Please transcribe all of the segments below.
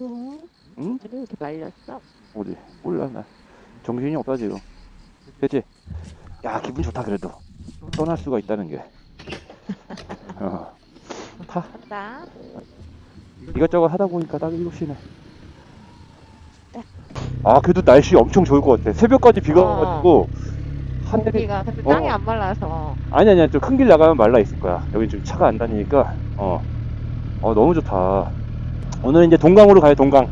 응? 응? 왜 이렇게 말렸어? 어디? 몰라 나 정신이 없다 지금 그치? 야 기분 좋다 그래도 떠날 수가 있다는 게 어. 타 간다. 이것저것 하다 보니까 딱 7시네 아 그래도 날씨 엄청 좋을 것 같아 새벽까지 비가 어. 와가지고 하늘이 공기가 근데 땅이 어. 안 말라서. 아니 아니야 좀 큰 길 나가면 말라 있을 거야 여기 좀 차가 안 다니니까 어, 어 너무 좋다 오늘 이제 동강으로 가요 동강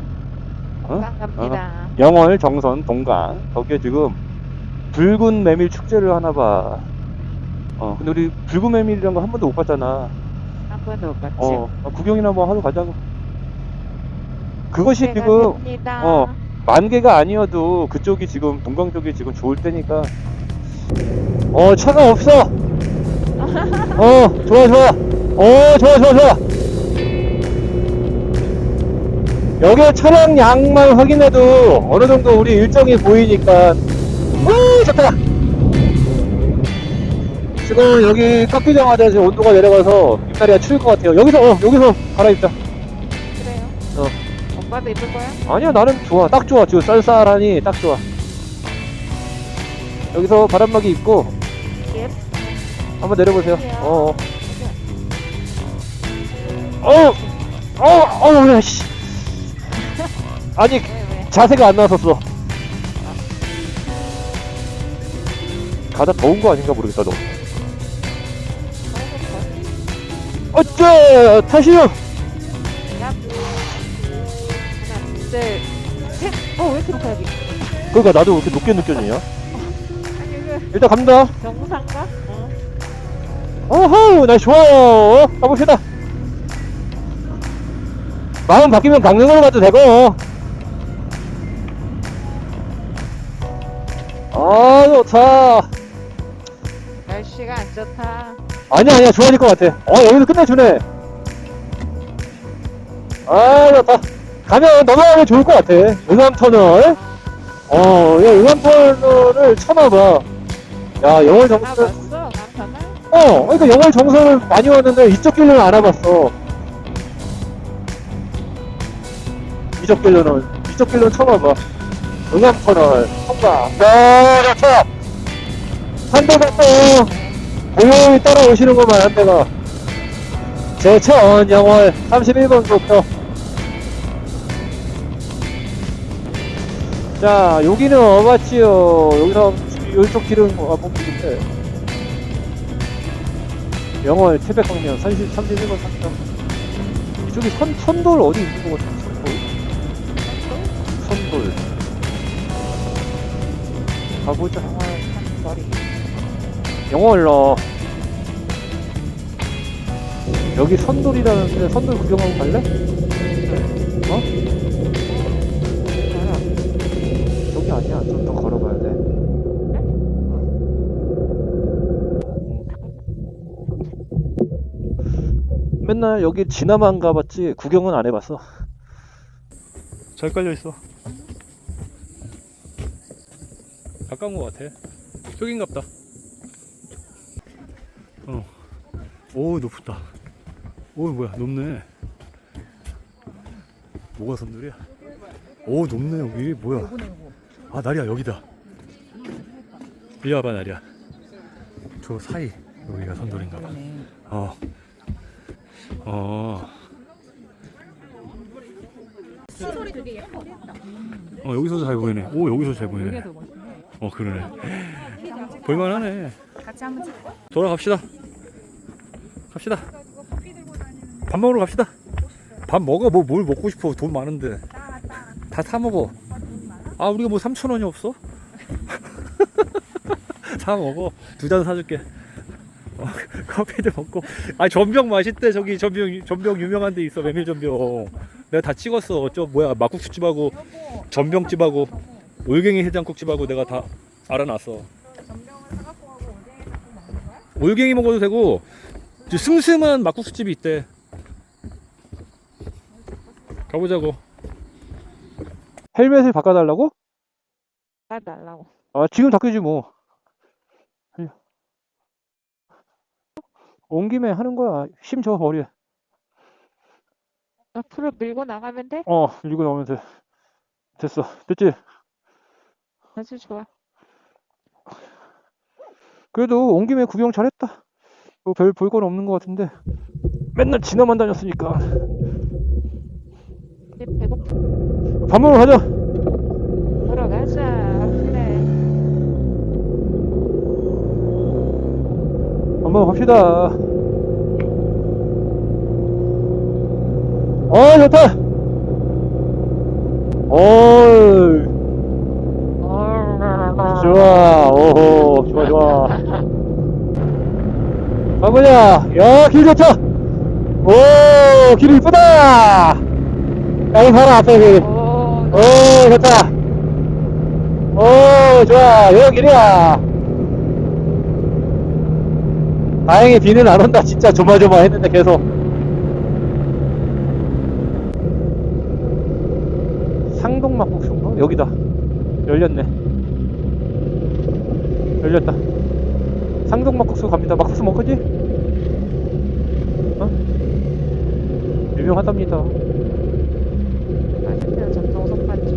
어? 땅 갑니다. 영월 정선 동강 거기에 지금 붉은 메밀 축제를 하나 봐. 어 근데 우리 붉은 메밀이란 거 한 번도 못 봤잖아. 한 번도 못 봤지. 어 어, 구경이나 뭐 하러 가자고. 그것이 지금 됩니다. 어. 만개가 아니어도 그쪽이 지금 동강 쪽이 지금 좋을 때니까. 어 차가 없어. 어 좋아 좋아. 어 좋아 좋아 좋아. 여기 차량 양만 확인해도 어느 정도 우리 일정이 보이니까 오 좋다 지금 여기 깎이자마자 지금 온도가 내려가서 입다리가 추울 것 같아요 여기서 어 여기서 갈아입자 그래요? 어. 오빠도 입을 거야? 아니야 나는 좋아 딱 좋아 지금 쌀쌀하니 딱 좋아 여기서 바람막이 입고 예. 한번 내려보세요 그래요. 어 어, 어, 어, 야, 씨. 아니, 왜 왜? 자세가 안 나섰어. 가다 더운 거 아닌가 모르겠다, 너. 어쩌, 타시오! 야. 하나, 둘, 셋. 어 왜 이렇게 높아 여기? 그러니까 나도 왜 이렇게 높게 느껴지냐? 아니 일단 갑니다. 정상가? 어. 어허, 날 좋아요. 가봅시다. 마음 바뀌면 강릉으로 가도 되고. 좋다. 날씨가 안 좋다. 아니야, 아니야, 좋아질 것 같아. 어, 여기서 끝내주네. 아, 좋다. 가면 넘어가면 좋을 것 같아. 응암터널. 어, 야, 응암터널을 쳐놔봐. 야, 영월 아 정선. 봤어? 남편을? 어, 그러니까 영월 정선을 많이 왔는데 이쪽 길로는 안 와봤어. 이쪽 길로는, 이쪽 길로는 쳐봐봐. 응암터널, 통과. 야, 좋다. 한 또, 고요히 따라오시는구만, 한 대가. 제천 영월 31번 도표. 자, 여기는 어봤지요. 여기서, 이쪽 길은 와본 길인데. 영월 태백강면 30, 31번 상점. 이쪽이 선, 선돌 어디 있는 것 같아, 선돌. 선돌. 가보자. 한 거리. 영월로. 여기 선돌이라는데 선돌 구경하고 갈래? 어? 저기 아니야. 좀 더 걸어가야 돼. 맨날 여기 지나만 가봤지 구경은 안 해봤어. 잘 깔려 있어. 가까운 것 같아. 저긴갑다. 어. 오 높다. 오 뭐야 높네. 뭐가 선들이야? 오 높네 여기 뭐야? 아 날이야 여기다. 이리 와봐 날이야. 저 사이 여기가 선돌인가 봐. 어. 어. 어 여기서도 잘 보이네. 오 여기서 잘 보이네. 어 그러네. 볼만하네. 같이 한번 찍고 돌아갑시다. 갑시다. 밥 먹으러 갑시다. 밥 먹어. 뭐 뭘 먹고 싶어. 돈 많은데. 다 사 먹어. 아 우리가 뭐 3천 원이 없어? 사 먹어. 두 잔 사줄게. 어, 커피도 먹고. 아 전병 맛있대. 저기 전병 전병 유명한 데 있어. 메밀 전병. 내가 다 찍었어. 저 뭐야 막국수집하고 전병집하고 올갱이 해장국집하고 내가 다 알아놨어. 전병을 사갖고 가고 올갱이 갖고 먹는 거야? 올갱이 먹어도 되고 저 슴슴한 막국수집이 있대 가보자고 헬멧을 바꿔달라고? 까달라고. 아 지금 바꾸지 뭐. 온 김에 하는 거야. 힘줘 머리에. 앞으로 밀고 나가면 돼? 어 밀고 나오면 돼 됐어 됐지? 아주 좋아. 그래도 온 김에 구경 잘했다. 뭐 별 볼 건 없는 것 같은데. 맨날 지나만 다녔으니까. 배고파. 밥 먹으러 가자. 보러 가자. 그래. 밥 먹으러 갑시다. 어 좋다. 어이 좋아, 오호, 좋아, 좋아. 가보자. 야, 길 좋다. 오, 길 이쁘다. 여기 바로 앞에 길. 오, 오, 좋다. 오, 좋아. 여기 길이야. 다행히 비는 안 온다. 진짜 조마조마 했는데 계속. 상동 막국수인가? 여기다. 열렸네. 열렸다. 상동 막국수 갑니다. 막국수 먹겠지? 어? 유명하답니다. 맛있네요. 전통 손반죽.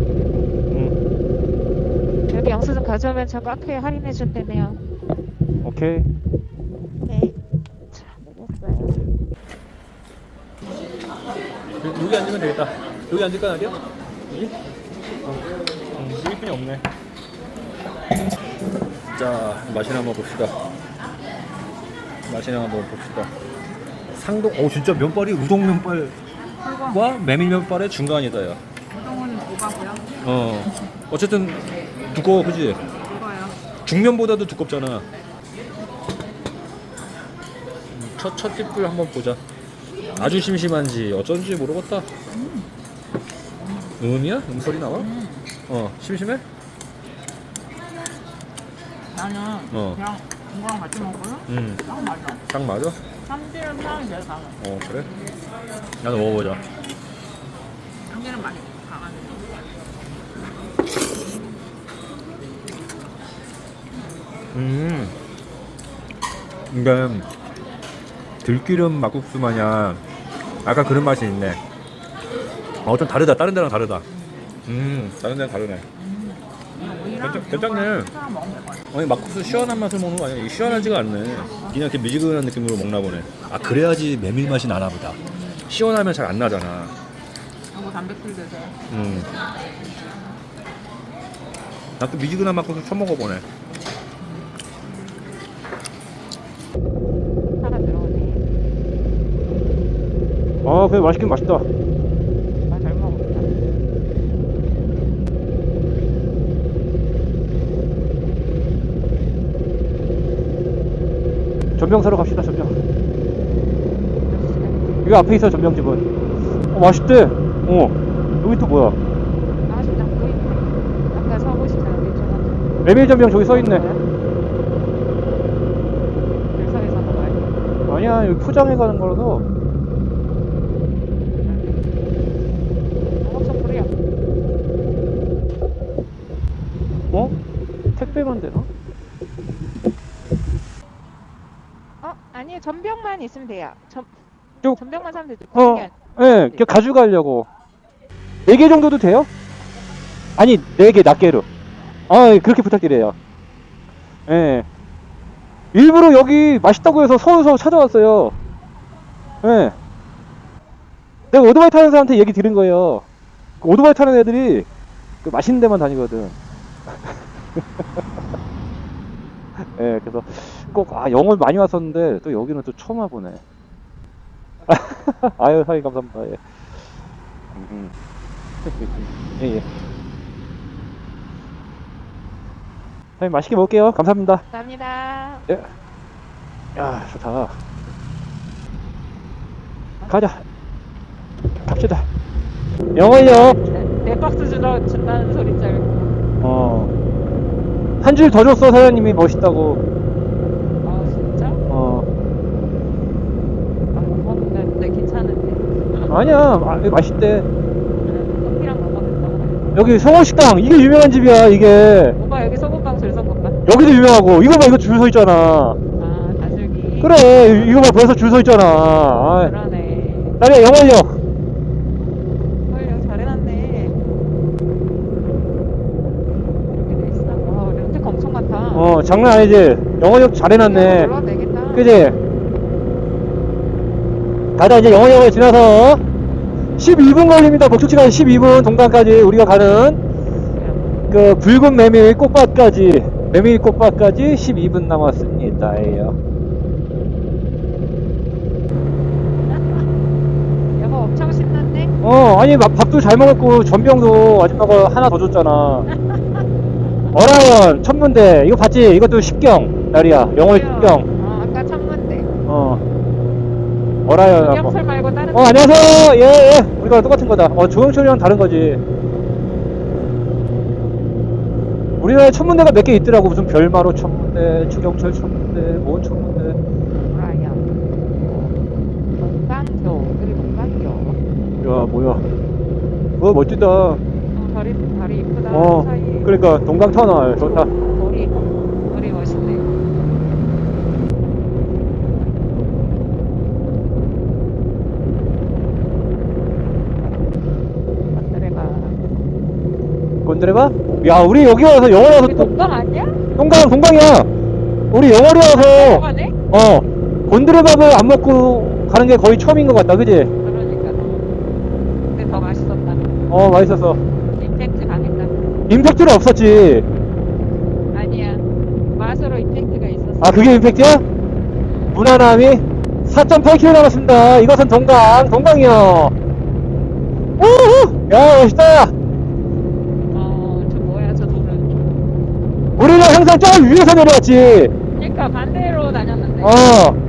응. 여기 영수증 가져오면 저 카페에 할인해 준대네요. 오케이. 네. 자, 먹었어요. 여기 앉으면 되겠다. 여기 앉을까, 나디야? 여기? 어. 음, 여기 분이 없네. 자, 맛이나 한번 봅시다. 맛이나 한번 봅시다. 상동, 오, 진짜 면발이 우동 면발과 메밀 면발의 중간이다, 야. 우동은 오가고요. 어. 어쨌든 두꺼워, 그지? 이거요. 중면보다도 두껍잖아. 음, 첫, 첫 팁을 한번 보자. 아주 심심한지 어쩐지 모르겠다. 음이야? 음 소리 나와? 어, 심심해? 나는 어. 그냥 이거랑 같이 먹어요. 음, 딱 맞아. 딱 맞아? 참기름 향이 제일 강해. 어, 그래? 나도 먹어보자. 참기름 많이 강하네. 음, 이게 들기름 막국수 마냥 아까 그런 맛이 있네. 어, 좀 다르다. 다른 데랑 다르다. 음, 다른 데랑 다르네. 오이랑 괜찮- 괜찮네. 될것 같 아. 아니 막국수 시원한 맛을 먹는 거 아니야? 이게 시원하지가 않네. 그냥 이렇게 미지근한 느낌으로 먹나 보네. 아 그래야지 메밀 맛이 나나 보다. 시원하면 잘 안 나잖아. 이거 단백질 드세요. 음. 나 또 미지근한 막국수 처음 먹어보네. 들어오네. 아 그래 맛있긴 맛있다. 아, 잘 먹었다. 전병 사러 갑시다 전병. 여기 앞에 있어 전병집은. 어 맛있대. 어 여기 또 뭐야? 아, 보이네. 아까 서고. 메밀 전병 저기 써 있네. 일선에서 먹어야 아니야 여기 포장해 가는 거라서. 엄청 뿌려. 어? 택배만 되나? 어, 아니 전병만 있으면 돼요. 전 저- 전병만 사면 되죠. 어, 예, 네, 가져가려고. 4개 정도도 돼요? 아니, 4개, 낱개로. 아, 예, 그렇게 부탁드려요. 예. 일부러 여기 맛있다고 해서 서울서 찾아왔어요. 예. 내가 오토바이 타는 사람한테 얘기 들은 거예요. 그 오토바이 타는 애들이 그 맛있는 데만 다니거든. 예, 그래서 꼭, 아, 영월 많이 왔었는데, 또 여기는 또 처음 와보네. 아유, 사장님 감사합니다. 예. 음, 음. 예, 예. 사장님 맛있게 먹을게요. 감사합니다. 감사합니다. 야, 좋다. 가자. 갑시다. 영월요. 네, 네 박스 주러 준다는 소리 줄 알고. 어. 한 줄 더 줬어, 사장님이 멋있다고. 아니야. 아, 마, 맛있대. 커피랑 먹어 된다고 여기 성호식당. 이게 유명한 집이야 이게. 오빠 여기 소금빵 줄선 건가? 여기도 유명하고. 이거 봐 이거 줄 서 있잖아. 아 다슬기 그래 이거 봐 벌써 줄 서 있잖아. 아, 그러네. 딸이야 영원력 헐 어, 장난 아니지? 영어력 잘해놨네. 놀러 되겠다. 그지? 가자 이제 영어역을 지나서. 12분 걸립니다. 목적지가 12분. 동강까지 우리가 가는 그 붉은 메밀 꽃밭까지 메밀 꽃밭까지 12분 남았습니다. 예요. 여보 엄청 신났네. 어 아니 막 밥도 잘 먹었고 전병도 아줌마가 하나 더 줬잖아. 어라이언 천문대. 이거 봤지? 이것도 10경 날이야 영월 10경. 어 아까 천문대. 어 어라이언 하고 조경철 말고 다른. 어 안녕하세요. 예예. 우리가 똑같은 거다. 어 조영철이랑 다른 거지. 우리나라에 천문대가 몇 개 있더라고. 무슨 별마로 천문대 주경철 천문대 뭔 천문대. 브라이언. 동강교. 여기 동강교. 야 뭐야. 그거 멋지다. 어, 다리 다리 이쁘다. 어 사이. 그러니까 동강 터널. 좋다 머리 머리 멋있네. 만들어봐. 건드려 봐 야 우리 여기 와서 영월 와서 또 동강 아니야? 동강 동강이야 우리 영월에 와서 동강하네? 어 곤드레밥을 안 먹고 가는 게 거의 처음인 것 같다 그지 그러니까. 근데 더 맛있었다. 어 맛있었어 임팩트 강했다. 임팩트는 없었지 아니야. 맛으로 임팩트가 있었어. 아 그게 임팩트야? 무난함이 4.8km 남았습니다 이것은 동강 동강이요 우후 야 멋있다 어, 저 뭐야, 저 돌은. 우리는 항상 저 위에서 내려왔지 그러니까 반대로 다녔는데. 어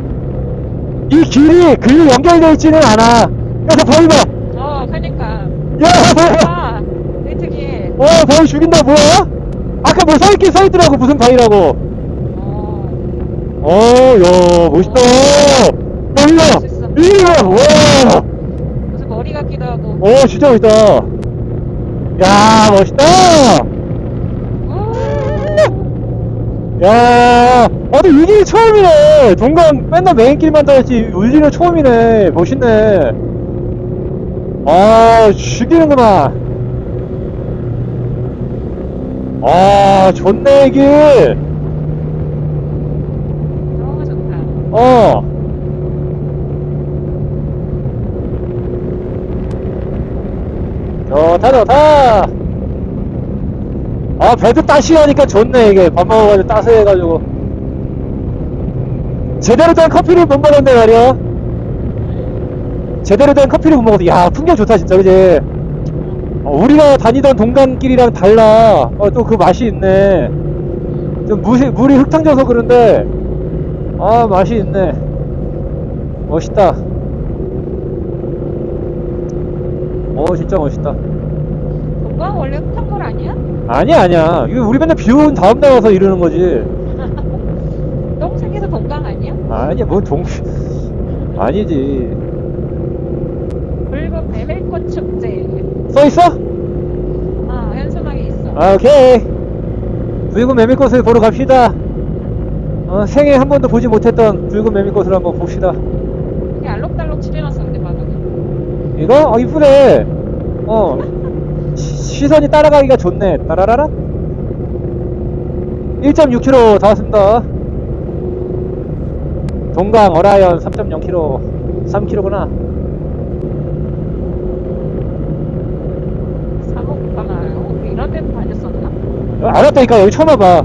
이 길이 글로 연결되어 있지는 않아 그래서 보이봐 어, 그러니까. 야 보이봐 아, 되게 특이해. 어 보이 죽인다 뭐야? 아까 뭐 써있긴 써있더라고 무슨 바위라고 어, 어 야 멋있다 멀리가 멋있어. 이리가 와 무슨 머리 같기도 하고. 오 진짜 멋있다 야 멋있다 우! 야 아니 울리는 처음이네. 동강 맨날 메인 길만 다녔지 울리는 처음이네. 멋있네. 아 죽이는구만 아 좋네 이길. 너무 좋다. 어. 좋다 좋다 아 배도 따시 하니까 좋네 이게. 밥 먹어가지고 따스해가지고. 제대로 된 커피를 못 먹었네 말이야. 제대로 된 커피를 못 먹어도 야 풍경 좋다 진짜 그지? 어, 우리가 다니던 동강길이랑 달라. 어, 또 그 맛이 있네. 좀 물이, 물이 흙탕져서 그런데. 아 맛이 있네. 멋있다. 어 진짜 멋있다 동강 원래 흙탕 걸 아니야? 아니야 아니야 이거 우리 맨날 비 온 다음 날 와서 이러는 거지 똥색에서 동강 아니야? 아니야 뭔동 아니지 붉은 메밀꽃 축제. 써 있어? 아, 현수막에 있어. 아 오케이 붉은 메밀꽃을 보러 갑시다 어, 생애 한 번도 보지 못했던 붉은 메밀꽃을 한번 봅시다 이게 알록달록 칠해놨어, 근데 바닥에. 이거? 어 이쁘네 어 시, 시선이 따라가기가 좋네. 따라라라? 1.6km 다 왔습니다. 동강 어라이언 3.0km 3km구나. 사목방아요? 우리 이런 데도 다녔었나? 알았다니까 여기 처음 와봐.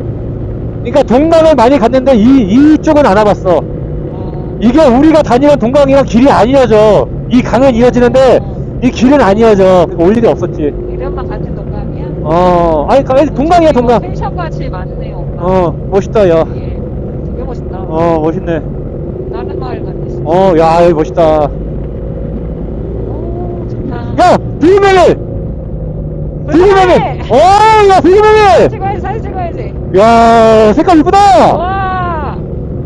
그러니까 동강을 많이 갔는데 이, 이쪽은 안 와봤어. 어, 이게 우리가 다니는 동강이랑 길이 안 이어져. 이 강은 이어지는데 이 길은 안 이어져. 그러니까 올 일이 없었지 이름만 같은 동강이야? 어 아니 가- 동강이야 동강 펜션 같이 많네, 오빠. 어 멋있다 야 예, 되게 멋있다. 어 멋있네 다른 마을 같네. 어야 여기 멋있다 오, 좋다. 야 비기메밀 비기메밀 어야 비기메밀 찍어야지, 사진 찍어야지. 야 색깔 이쁘다 와,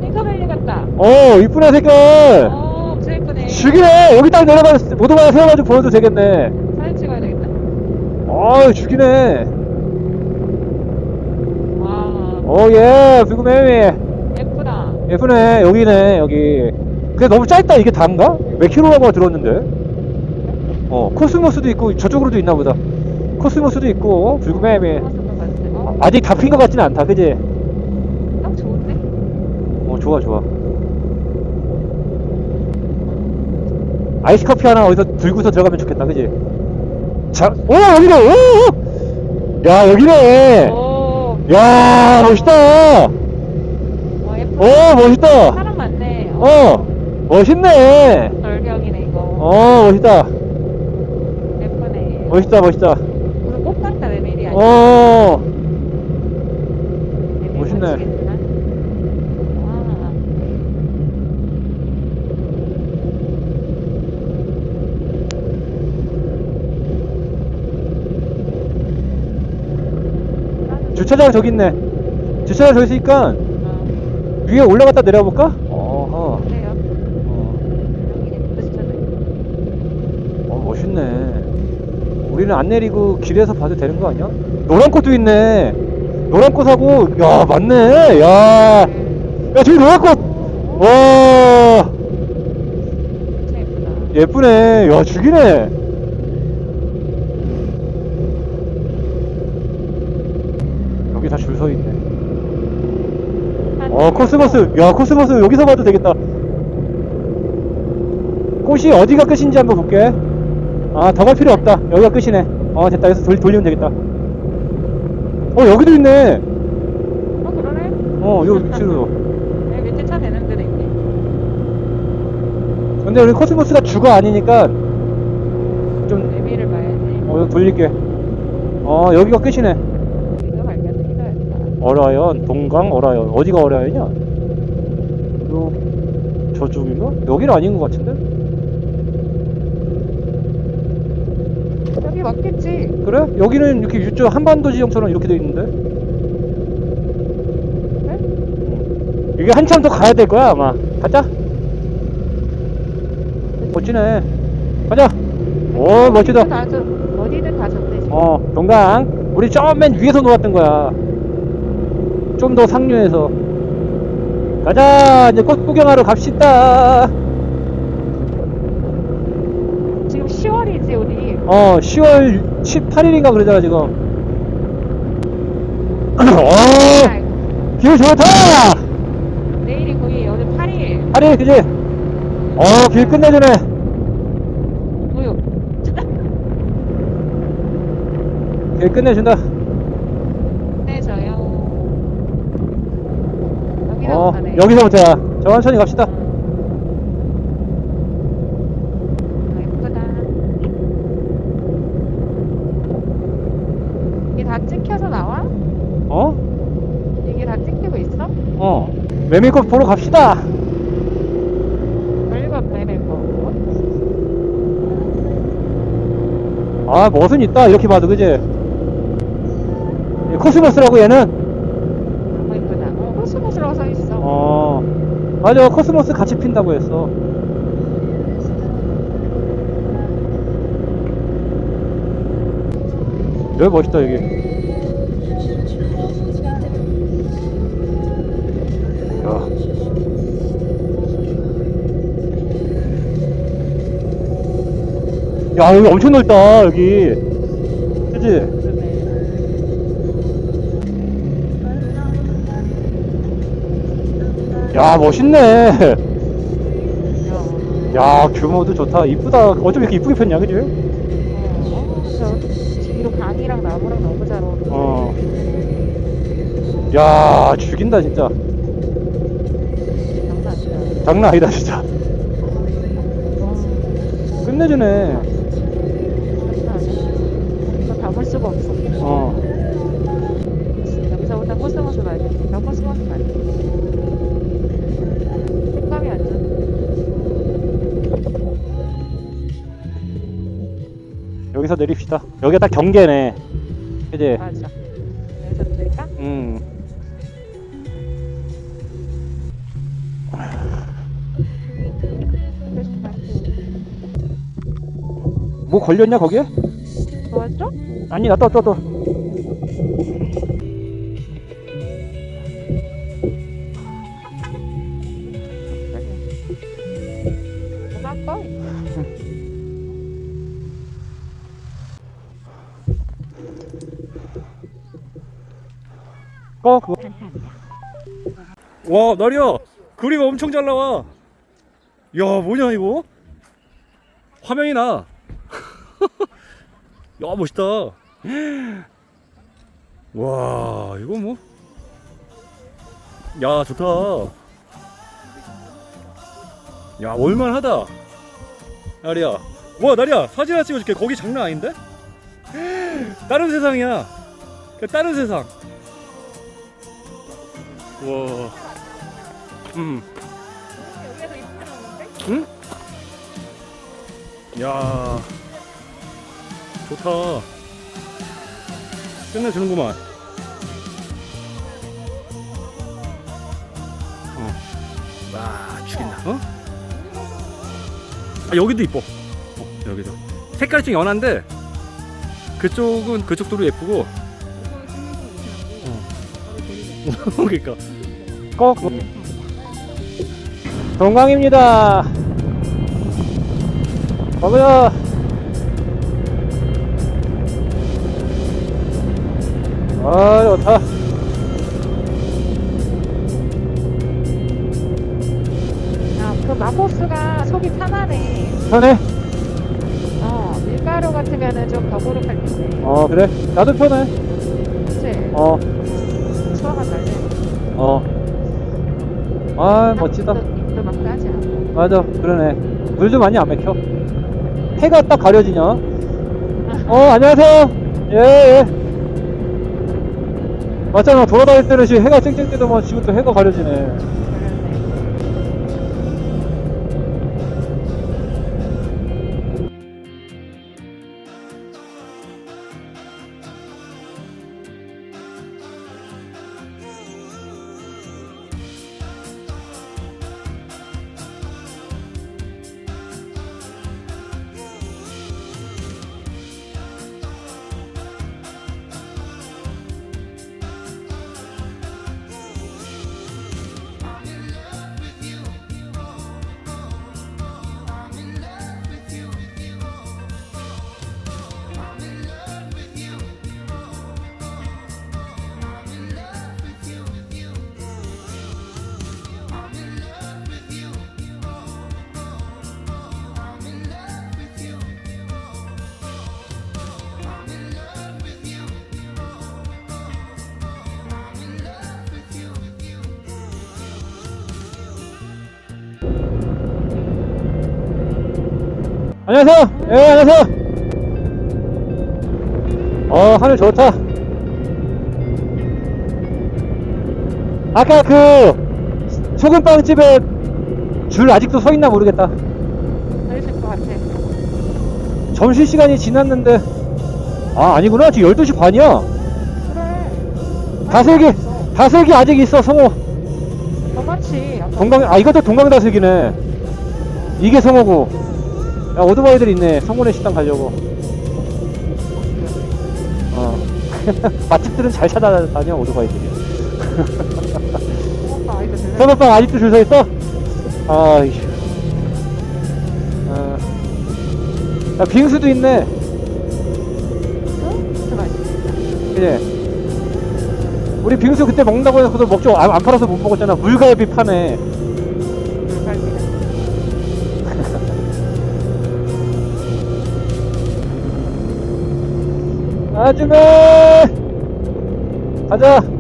핑크벨리 같다. 어 이쁘네 색깔 어, 엄청 예쁘네. 죽이네 여기 딱 내려가 오토바이 세워가지고 보여도 되겠네 사진. 어 죽이네. 와, 오예 비기메밀 예쁘다. 예쁘네 여기네 여기. 근데 너무 짧다 이게 단가? 몇 킬로라고 들었는데? 어 코스모스도 있고 저쪽으로도 있나 보다. 코스모스도 있고. 어, 아직 다 핀 것 같지는 않다 그지? 어 좋아 좋아. 아이스 커피 하나 어디서 들고서 들어가면 좋겠다 그지 자, 오 여기네 오! 야 여기네 오, 야 멋있다 와, 예쁘다. 오 멋있다 사람 많네. 어 멋있네 절경이네, 이거. 어 멋있다 예쁘네. 멋있다 멋있다 무슨 꽃 같다, 레밀이 아니야. 어 멋있네. 멋지겠구나. 와. 주차장 저기 있네. 주차장 저기 있으니까 어, 위에 올라갔다 내려볼까? 어허. 그래요. 어, 여기 예쁘시잖아요. 어 멋있네. 우리는 안 내리고 길에서 봐도 되는 거 아니야? 노란 꽃도 있네. 노란 꽃 하고 야 맞네. 야, 야 저기 노란 꽃 와. 진짜 예쁘다. 예쁘네. 야 죽이네 여기 다 줄 서 있네. 한- 어 코스모스. 야 코스모스 여기서 봐도 되겠다. 꽃이 어디가 끝인지 한번 볼게. 아 더 갈 필요 없다. 여기가 끝이네. 어 됐다. 여기서 돌, 돌리면 되겠다. 어 여기도 있네. 어, 그러네. 어요 위치로. 네, 밑에 차 되는 데도 있네. 근데 우리 코스모스가 주가 아니니까 좀 레밀을 봐야지. 어, 돌릴게. 어 여기가 끝이네. 어라연 동강 어라연 어디가 어라연이야? 요 저쪽인가? 여기는 아닌 것 같은데? 여기 맞겠지? 그래? 여기는 이렇게 유저 한반도 지형처럼 이렇게 돼 있는데? 그래? 이게 한참 더 가야 될 거야 아마. 가자. 멋지네. 가자. 오 멋지다. 어디든 다 좋- 어디든 다 좋네. 지금. 어 동강. 우리 저맨 위에서 놀았던 거야 좀 더 상류에서 가자 이제 꽃 구경하러 갑시다 지금 10월이지 우리. 어 10월 18일인가 그러잖아 지금 어 아, 길 좋다 내일이 거의 오늘 8일. 8일 그지 어길 끝내주네 우유. 길 끝내준다 네 저요. 여기는 어 가네. 여기서부터야 천천히 갑시다 아, 예쁘다. 이게 다 찍혀서 나와? 어? 이게 다 찍히고 있어? 어 메밀꽃 보러 갑시다 별거 매일 거. 아 멋은 있다 이렇게 봐도 그지 이 코스모스라고 얘는 너무 예쁘다. 어, 코스모스라고 써 있어. 어 맞아 코스모스 같이 핀다고 했어 여기 멋있다 여기. 야. 야 여기 엄청 넓다 여기. 그지 그러네. 야 멋있네 야. 야 규모도 좋다 이쁘다 어쩜 이렇게 이쁘게 폈냐 그지 어, 저 뒤로 강이랑 나무랑 너무 잘 어울려. 어. 야 죽인다 진짜 장난 아니다. 장난 아니다 진짜 와, 끝내주네 장난 아니야. 이거 담을 수가 없어. 어 여기서부터 코스모스 말겠지. 나 코스모스 말겠 여기서 내립시다 여기가 딱 경계네 그지 맞아. 여기서 들까? 음. 뭐 걸렸냐 거기에? 좋았죠? 아니 놔둬 놔둬 꺼 그거 와 나리야 그림 엄청 잘 나와. 야, 뭐냐 이거? 화면이 나. 야, 멋있다. 와, 이거 뭐? 야, 좋다. 야, 올만하다. 나리야. 와, 나리야. 사진 하나 찍어줄게. 거기 장난 아닌데? 다른 세상이야. 그냥 다른 세상. 와. 음. 여기에서 이쁘게 나오는데? 응? 야. 좋다. 끝내주는구만. 어. 와, 죽인다. 어? 아, 여기도 이뻐. 어, 여기도. 색깔이 좀 연한데, 그쪽은 그쪽 도로 예쁘고, 그러니까. 꼭. 동강입니다. 가보자. 아, 좋다. 아, 그 마포스가 속이 편하네. 편해? 어, 밀가루 같으면은 좀 더부룩할 텐데. 어, 그래. 나도 편해. 그치? 어, 아, 멋지다. 맞아, 그러네. 물도 많이 안 맥혀. 해가 딱 가려지냐? 어, 안녕하세요. 예, 예. 맞잖아. 돌아다닐 때는 해가 쨍쨍 뜨더만 지금 또 해가 가려지네. 안녕하세요. 예, 안녕하세요. 어, 하늘 좋다. 아까 그 소금빵 집에 줄 아직도 서 있나 모르겠다. 것 같아. 점심 시간이 지났는데, 아, 아니구나. 지금 12시 반이야. 그래. 다슬기, 다슬기 아직 있어, 성호. 아까 동강, 아, 이것도 동강 다슬기네. 이게 성호고. 야, 오토바이들 있네. 성문의 식당 가려고. 어. 맛집들은 잘 찾아다녀, 오토바이들이. 오빠 이거 들려? 소금빵 아직도 줄 서 있어? 아이. 어. 야, 빙수도 있네. 그지? 우리 빙수 그때 먹는다고 해서 먹죠. 안, 안 팔아서 못 먹었잖아. 물갈비 파네. 아줌마! 가자!